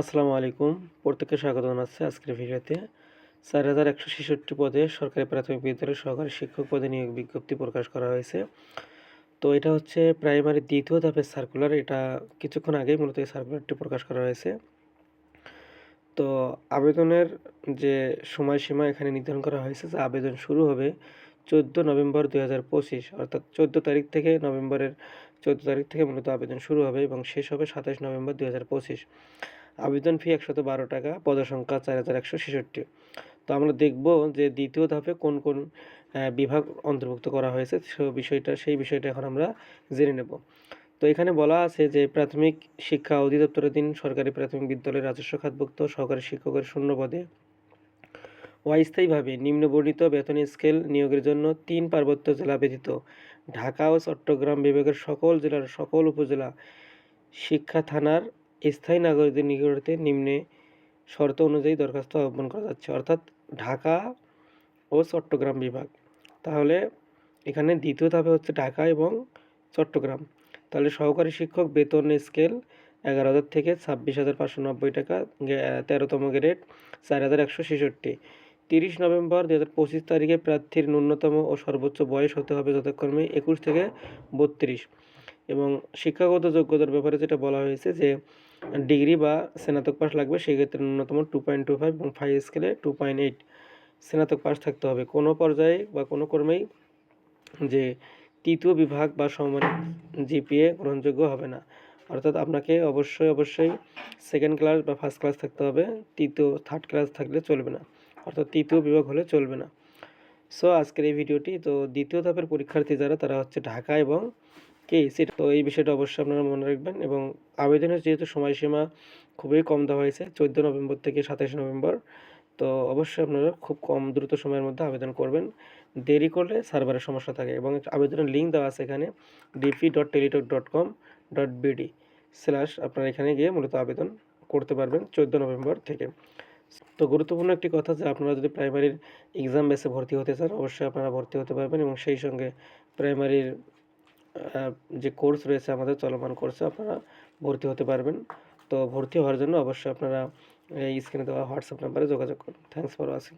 আসসালামু আলাইকুম। প্রত্যেককে স্বাগত জানাচ্ছি আজকের ভিডিওতে। চার হাজার একশো ছেষট্টি পদে সরকারি প্রাথমিক বিদ্যালয়ের সহকারী শিক্ষক পদে নিয়োগ বিজ্ঞপ্তি প্রকাশ করা হয়েছে। তো এটা হচ্ছে প্রাইমারি দ্বিতীয় ধাপের সার্কুলার এটা কিছুক্ষণ আগেই মূলত এই সার্কুলারটি প্রকাশ করা হয়েছে। তো আবেদনের যে সময়সীমা এখানে নির্ধারণ করা হয়েছে যে আবেদন শুরু হবে চোদ্দ নভেম্বর দুই হাজার পঁচিশ, অর্থাৎ চোদ্দ তারিখ থেকে নভেম্বরের চোদ্দ তারিখ থেকে মূলত আবেদন শুরু হবে এবং শেষ হবে সাতাশ নভেম্বর দু হাজার পঁচিশ। আবেদন ফি একশত বারো টাকা, পদসংখ্যা চার হাজার একশো ছেষট্টি। তো আমরা দেখব যে দ্বিতীয় ধাপে কোন কোন বিভাগ অন্তর্ভুক্ত করা হয়েছে, সে বিষয়টা, সেই বিষয়টা এখন আমরা জেনে নেব। তো এখানে বলা আছে যে প্রাথমিক শিক্ষা অধিদপ্তরাধীন সরকারি প্রাথমিক বিদ্যালয়ের রাজস্ব খাতভুক্ত সহকারী শিক্ষকের শূন্য পদে অস্থায়ীভাবে নিম্নবর্ণিত বেতন স্কেল নিয়োগের জন্য তিন পার্বত্য জেলা ব্যতীত ঢাকা ও চট্টগ্রাম বিভাগের সকল জেলার সকল উপজেলা শিক্ষা থানার স্থায়ী নাগরিকদের নিকটতে নিম্নে শর্ত অনুযায়ী দরখাস্ত আহ্বান করা যাচ্ছে। অর্থাৎ ঢাকা ও চট্টগ্রাম বিভাগ। তাহলে এখানে দ্বিতীয় ধাপে হচ্ছে ঢাকা এবং চট্টগ্রাম। তাহলে সহকারী শিক্ষক বেতন স্কেল এগারো হাজার থেকে ছাব্বিশ হাজার পাঁচশো নব্বই টাকা তেরোতম গ্রেড চার হাজার একশো ছেষট্টি। তিরিশ নভেম্বর দু হাজার পঁচিশ তারিখে প্রার্থীর ন্যূনতম ও সর্বোচ্চ বয়স হতে হবে যথাক্রমে একুশ থেকে বত্রিশ। এবং শিক্ষাগত যোগ্যতার ব্যাপারে যেটা বলা হয়েছে যে ডিগ্রি বা স্নাতক পাস লাগবে সেক্ষেত্রে ন্যূনতম টু পয়েন্ট টু ফাইভ এবং ফাইভ স্কেলে টু পয়েন্ট এইট স্নাতক পাস থাকতে হবে। কোনো পর্যায়ে বা কোনো কর্মেই যে তৃতীয় বিভাগ বা সমানিক জিপিএ গ্রহণযোগ্য হবে না। অর্থাৎ আপনাকে অবশ্যই অবশ্যই সেকেন্ড ক্লাস বা ফার্স্ট ক্লাস থাকতে হবে, তৃতীয় থার্ড ক্লাস থাকলে চলবে না। অর্থাৎ তৃতীয় বিভাগ হলে চলবে না। সো আজকের এই ভিডিওটি, তো দ্বিতীয় ধাপের পরীক্ষার্থী যারা, তারা হচ্ছে ঢাকা এবং কে? সেটা তো এই বিষয়টা অবশ্যই আপনারা মনে রাখবেন এবং আবেদনের যেহেতু সময়সীমা খুবই কম দেওয়া হয়েছে, চোদ্দ নভেম্বর থেকে সাতাশে নভেম্বর, তো অবশ্যই আপনারা খুব কম দ্রুত সময়ের মধ্যে আবেদন করবেন। দেরি করলে সার্ভারের সমস্যা থাকে এবং আবেদনের লিঙ্ক দেওয়া আছে এখানে DP dot Teletalk dot com dot BD slash আপনারা এখানে গিয়ে মূলত আবেদন করতে পারবেন চোদ্দ নভেম্বর থেকে। তো গুরুত্বপূর্ণ একটি কথা যে আপনারা যদি প্রাইমারির এক্সাম বেসে ভর্তি হতে চান, অবশ্যই আপনারা ভর্তি হতে পারবেন এবং সেই সঙ্গে প্রাইমারির যে কোর্স রয়েছে, আমাদের চলমান কোর্সে আপনারা ভর্তি হতে পারবেন। তো ভর্তি হওয়ার জন্য অবশ্যই আপনারা এই স্ক্রিনে দেওয়া হোয়াটসঅ্যাপ নাম্বারে যোগাযোগ করুন। Thanks for watching